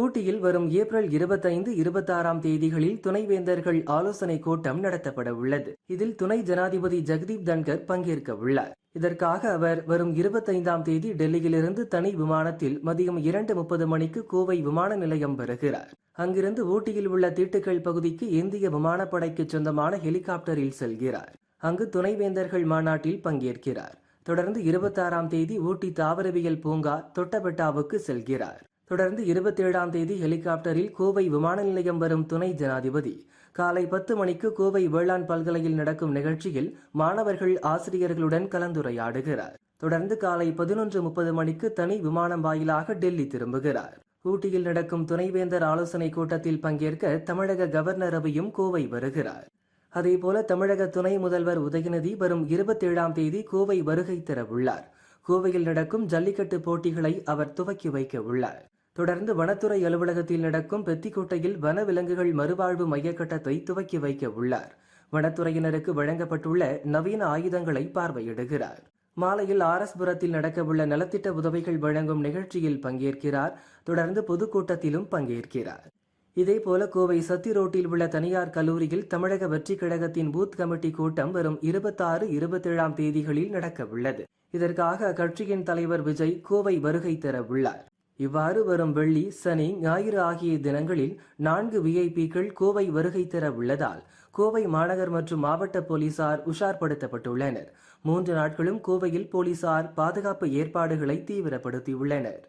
ஊட்டியில் வரும் ஏப்ரல் இருபத்தைந்து இருபத்தாறாம் தேதிகளில் துணைவேந்தர்கள் ஆலோசனை கூட்டம் நடத்தப்பட உள்ளது. இதில் துணை ஜனாதிபதி ஜெகதீப் தன்கர் பங்கேற்க உள்ளார். இதற்காக அவர் வரும் இருபத்தைந்தாம் தேதி டெல்லியிலிருந்து தனி விமானத்தில் மதியம் இரண்டு முப்பது மணிக்கு கோவை விமான நிலையம் வருகிறார். அங்கிருந்து ஊட்டியில் உள்ள தீட்டுக்கள் பகுதிக்கு இந்திய விமானப்படைக்கு சொந்தமான ஹெலிகாப்டரில் செல்கிறார். அங்கு துணைவேந்தர்கள் மாநாட்டில் பங்கேற்கிறார். தொடர்ந்து இருபத்தாறாம் தேதி ஊட்டி தாவரவியல் பூங்கா தொட்டபெட்டாவுக்கு செல்கிறார். தொடர்ந்து இருபத்தேழாம் தேதி ஹெலிகாப்டரில் கோவை விமான நிலையம் வரும் துணை ஜனாதிபதி. காலை பத்து மணிக்கு கோவை வேளாண் பல்கலையில் நடக்கும் நிகழ்ச்சியில் மாணவர்கள் ஆசிரியர்களுடன் கலந்துரையாடுகிறார். தொடர்ந்து காலை பதினொன்று முப்பது மணிக்கு தனி விமானம் வாயிலாக டெல்லி திரும்புகிறார். ஊட்டியில் நடக்கும் துணைவேந்தர் ஆலோசனை கூட்டத்தில் பங்கேற்க தமிழக கவர்னர் ரவியும் கோவை வருகிறார். அதேபோல தமிழக துணை முதல்வர் உதயநிதி வரும் இருபத்தேழாம் தேதி கோவை வருகை தர உள்ளார் கோவையில் நடக்கும் ஜல்லிக்கட்டு போட்டிகளை அவர் துவக்கி வைக்க உள்ளார். தொடர்ந்து வனத்துறை அலுவலகத்தில் நடக்கும் பெத்திக்கோட்டையில் வனவிலங்குகள் மறுவாழ்வு மையக்கட்டத்தை துவக்கி வைக்க உள்ளார். வனத்துறையினருக்கு வழங்கப்பட்டுள்ள நவீன ஆயுதங்களை பார்வையிடுகிறார். மாலையில் ஆரஸ்புரத்தில் நடக்கவுள்ள நலத்திட்ட உதவிகள் வழங்கும் நிகழ்ச்சியில் பங்கேற்கிறார். தொடர்ந்து பொதுக்கூட்டத்திலும் பங்கேற்கிறார். இதேபோல கோவை சத்தி ரோட்டில் உள்ள தனியார் கல்லூரியில் தமிழக வெற்றிக் கழகத்தின் பூத் கமிட்டி கூட்டம் வரும் இருபத்தாறு இருபத்தேழாம் தேதிகளில் நடக்கவுள்ளது. இதற்காக அக்கட்சியின் தலைவர் விஜய் கோவை வருகை தர உள்ளார். இவ்வாறு வரும் வெள்ளி சனி ஞாயிறு ஆகிய தினங்களில் நான்கு விஐபிக்கள் கோவை வருகை தர உள்ளதால் கோவை மாநகர் மற்றும் மாவட்ட போலீசார் உஷார்படுத்தப்பட்டுள்ளனர். மூன்று நாட்களும் கோவையில் போலீசார் பாதுகாப்பு ஏற்பாடுகளை தீவிரப்படுத்தியுள்ளனர்.